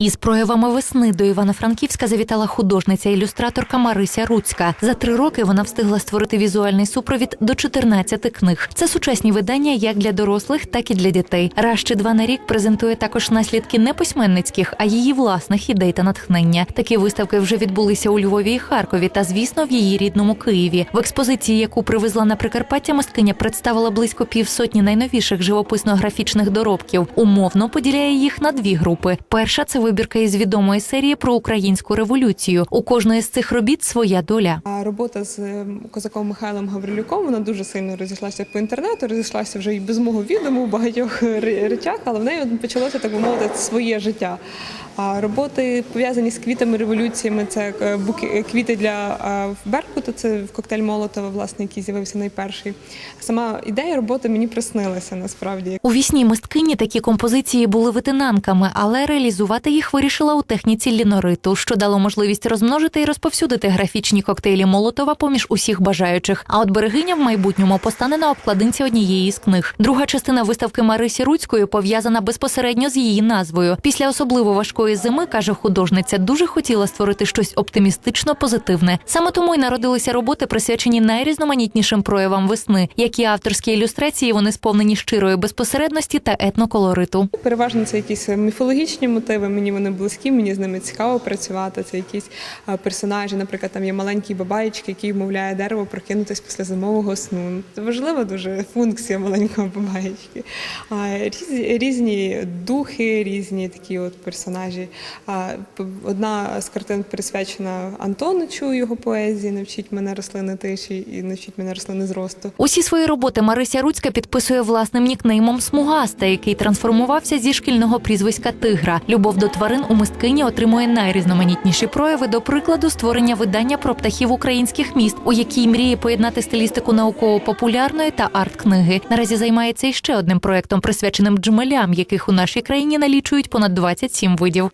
Із проявами весни до Івано-Франківська завітала художниця-ілюстраторка Марися Руцька. За три роки вона встигла створити візуальний супровід до 14 книг. Це сучасні видання як для дорослих, так і для дітей. Раз чи два на рік презентує також наслідки не письменницьких, а її власних ідей та натхнення. Такі виставки вже відбулися у Львові і Харкові, та звісно в її рідному Києві. В експозиції, яку привезла на Прикарпаття, мисткиня представила близько півсотні найновіших живописно-графічних доробків. Умовно поділяє їх на дві групи. Перша це вибірка із відомої серії про українську революцію. У кожної з цих робіт своя доля. А робота з е, козаком Михайлом Гаврилюком вона дуже сильно розійшлася по інтернету, розійшлася вже і без мого відому в багатьох речах, але в неї почалося так би мовити своє життя. А роботи пов'язані з квітами революціями. Це е, буки- е, квіти для Беркуту, це коктейль Молотова, власне, який з'явився найперший. Сама ідея роботи мені приснилася насправді. У вісні мисткині такі композиції були витинанками, але реалізувати їх вирішила у техніці лінориту, що дало можливість розмножити і розповсюдити графічні коктейлі Молотова поміж усіх бажаючих. А от берегиня в майбутньому постане на обкладинці однієї з книг. Друга частина виставки Марисі Руцької пов'язана безпосередньо з її назвою. Після особливо важкої зими каже художниця, дуже хотіла створити щось оптимістично позитивне. Саме тому й народилися роботи, присвячені найрізноманітнішим проявам весни, які авторські ілюстрації вони сповнені щирої безпосередності та етноколориту. Переважно це якісь міфологічні мотиви. Мені вони близькі, мені з ними цікаво працювати. Це якісь е, персонажі. Наприклад, там є маленький бабаєчки, який вмовляє дерево прокинутись після зимового сну. Це важлива дуже функція маленького бабаєчки. А, Різні духи, різні такі от персонажі. Одна з картин присвячена Антоничу, його поезії Навчіть мене рослини тиші і навчіть мене рослини зросту. Усі свої роботи Марися Руцька підписує власним нікнеймом Смугаста, який трансформувався зі шкільного прізвиська Тигра. Любов до тварин у мисткині отримує найрізноманітніші прояви, до прикладу, створення видання про птахів українських міст, у якій мріє поєднати стилістику науково-популярної та арт-книги. Наразі займається іще одним проектом, присвяченим джмелям, яких у нашій країні налічують понад 27 видів.